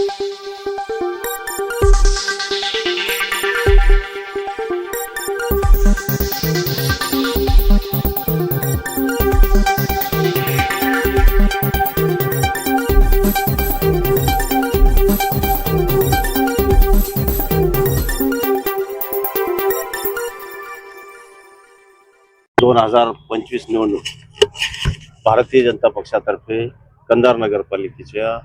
दोन हजार पंचवीस निवडणूक. भारतीय जनता पक्षातर्फे कंधार नगरपालिकेच्या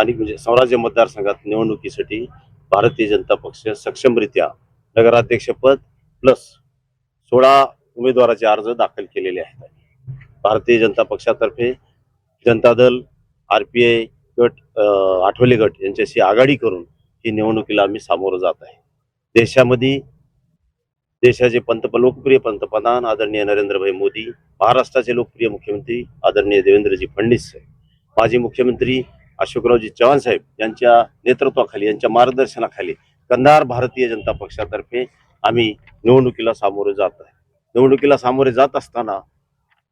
स्थानिक म्हणजे स्वराज्य मतदारसंघात निवडणुकीसाठी भारतीय जनता पक्ष सक्षमरित्या नगराध्यक्षपद प्लस सोळा उमेदवाराचे अर्ज दाखल केलेले आहेत. भारतीय जनता पक्षातर्फे Janata Dal R P I गट आठवले गट यांच्याशी आघाडी करून ही निवडणुकीला आम्ही सामोरं जात आहे. देशामध्ये देशाचे पंत लोकप्रिय पंतप्रधान आदरणीय नरेंद्रभाई मोदी महाराष्ट्राचे लोकप्रिय मुख्यमंत्री आदरणीय देवेंद्रजी फडणवीस माजी मुख्यमंत्री अशोकरावजी चव्हाण साहेब यांच्या नेतृत्वाखाली यांच्या मार्गदर्शनाखाली कंधार भारतीय जनता पक्षातर्फे आम्ही निवडणुकीला सामोरे जात आहे. निवडणुकीला सामोरे जात असताना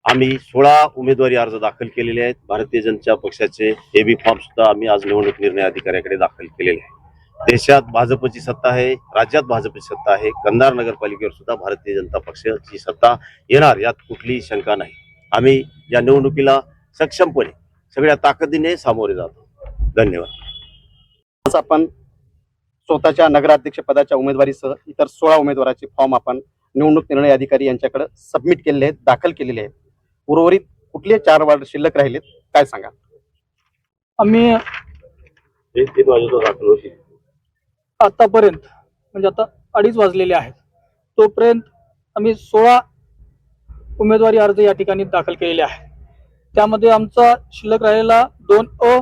आम्ही सोळा उमेदवारी अर्ज दाखल केलेले आहेत. भारतीय जनता पक्षाचे ए बी फॉर्म सुद्धा आम्ही आज निवडणूक निर्णय अधिकाऱ्याकडे दाखल केलेले आहे. देशात भाजपची सत्ता आहे राज्यात भाजपची सत्ता आहे कंधार नगरपालिकेवर सुद्धा भारतीय जनता पक्षाची सत्ता येणार यात कुठलीही शंका नाही. आम्ही या निवडणुकीला सक्षमपणे सगळ्या ताकदीने सामोरे जातो. धन्यवाद. आज आपण स्वतःच्या नगराध्यक्ष पदाच्या उमेदवारीसह इतर सोळा उमेदवाराचे फॉर्म आपण निवडणूक निर्णय अधिकारी यांच्याकडे सबमिट केलेले आहेत दाखल केलेले आहेत. उर्वरित कुठले चार वार्ड शिल्लक राहिलेत काय सांगा आम्ही हे आतापर्यंत म्हणजे आता अडीच वाजलेले आहेत. तोपर्यंत आम्ही सोळा उमेदवारी अर्ज या ठिकाणी दाखल केलेले आहेत. त्यामध्ये आमचा शिल्लक राहिलेला दोन अ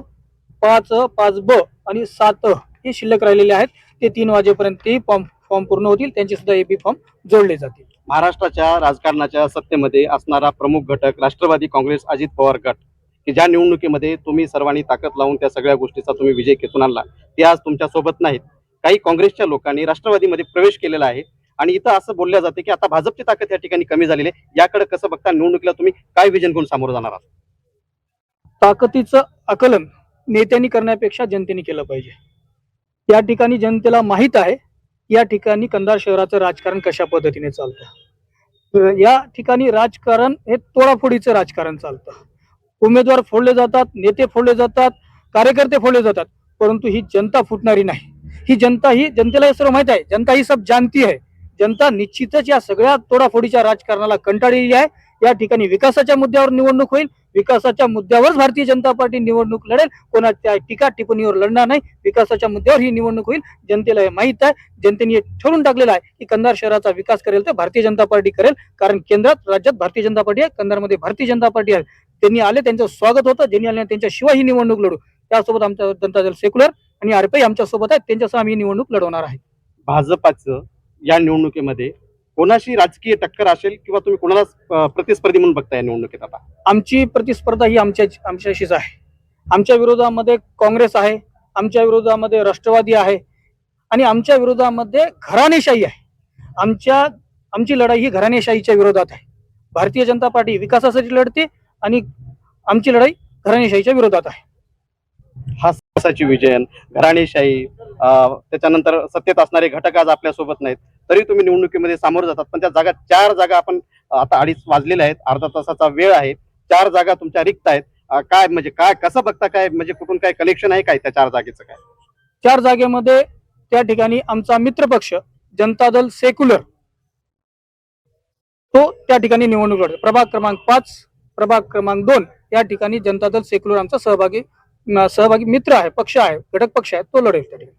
पाच पाच ब आणि सात अ हे शिल्लक राहिलेले आहेत. ते तीन वाजेपर्यंत फॉर्म फॉर्म पूर्ण होतील. त्यांचे सुद्धा एबी फॉर्म जोडले जातील. महाराष्ट्राच्या राजकारणाच्या सत्तेमध्ये असणारा प्रमुख घटक राष्ट्रवादी काँग्रेस अजित पवार गट. की ज्या निवडणुकीमध्ये तुम्ही सर्वांनी ताकद लावून त्या सगळ्या गोष्टीचा तुम्ही विजय खेचून आणला ते आज तुमच्यासोबत नाहीत. काही काँग्रेसच्या लोकांनी राष्ट्रवादीमध्ये प्रवेश केलेला आहे आणि इथं असं बोलल्या जाते की आता भाजपची ताकद या ठिकाणी कमी झालेली आहे. याकडे कसं बघता? निवडणुकीला तुम्ही काय विजन घेऊन सामोरं जाणार आहात? ताकदीचं आकलन नेत्यांनी करण्यापेक्षा जनतेने केलं पाहिजे. या ठिकाणी जनतेला माहीत आहे या ठिकाणी कंधार शहराचं राजकारण कशा पद्धतीने चालतं? या ठिकाणी राजकारण हे तोडाफोडीचं राजकारण चालतं. उमेदवार फोडले जातात नेते फोडले जातात कार्यकर्ते फोडले जातात परंतु ही जनता फुटणारी नाही. ही जनता ही जनतेला हे सर्व माहीत आहे. जनता ही सब जानती आहे. जनता निश्चितच या सगळ्या तोडाफोडीच्या राजकारणाला कंटाळलेली आहे. या ठिकाणी विकासाच्या मुद्द्यावर निवडणूक होईल. विकासाच्या मुद्द्यावरच भारतीय जनता पार्टी निवडणूक लढेल. कोणाच्या टीका टिप्पणीवर लढणार नाही. विकासाच्या मुद्द्यावर ही निवडणूक होईल. जनतेला हे माहीत आहे. जनतेने हे ठरवून टाकलेलं आहे की कंधार शहराचा विकास करेल तर भारतीय जनता पार्टी करेल. कारण केंद्रात राज्यात भारतीय जनता पार्टी आहे. कंधारमध्ये भारतीय जनता पार्टी आहे. त्यांनी आले त्यांचं स्वागत होतं. ज्यांनी आले त्यांच्याशिवाय ही निवडणूक लढू. त्यासोबत आमच्या जनता दल सेक्युलर आणि आरपीआय आमच्यासोबत आहेत त्यांच्यासह आम्ही निवडणूक लढवणार आहे. भाजपाचं या निवडणुकीमध्ये कोणाशी राजकीय टक्कर असेल किंवा तुम्ही कोणाला प्रतिस्पर्धी म्हणून बघताय निवडणुकीत आता? आमची प्रतिस्पर्धा ही आमच्या आमच्याशीच आहे. आमच्या विरोधामध्ये काँग्रेस आहे आमच्या विरोधामध्ये राष्ट्रवादी आहे आणि आमच्या विरोधामध्ये घराणेशाही आहे. आमच्या आमची लढाई ही घराणेशाहीच्या विरोधात आहे. भारतीय जनता पार्टी विकासासाठी लढते आणि आमची लढाई घराणेशाहीच्या विरोधात आहे. हा साची विजयन घराणेशाही अं, त्याच्यानंतर सत्तेत असणारे घटक आज आपल्यासोबत नाहीत. तरी तुम्ही निवडणुकीमध्ये सामोरं जातात. पण त्या जागा चार जागा आपण आता अडीच वाजलेल्या आहेत. अर्धा तासाचा वेळ आहे. चार जागा तुमच्या रिक्त आहेत. काय म्हणजे काय कसं बघता काय? म्हणजे कुठून काय कलेक्शन आहे काय त्या चार जागेचं काय? चार जागेमध्ये त्या ठिकाणी आमचा मित्रपक्ष जनता दल सेक्युलर तो त्या ठिकाणी निवडणूक लढतो प्रभाग क्रमांक पाच प्रभाग क्रमांक दोन या ठिकाणी जनता दल सेक्युलर आमचा सहभागी सहभागी मित्र आहे पक्ष आहे घटक पक्ष आहे तो लढेल त्या ठिकाणी.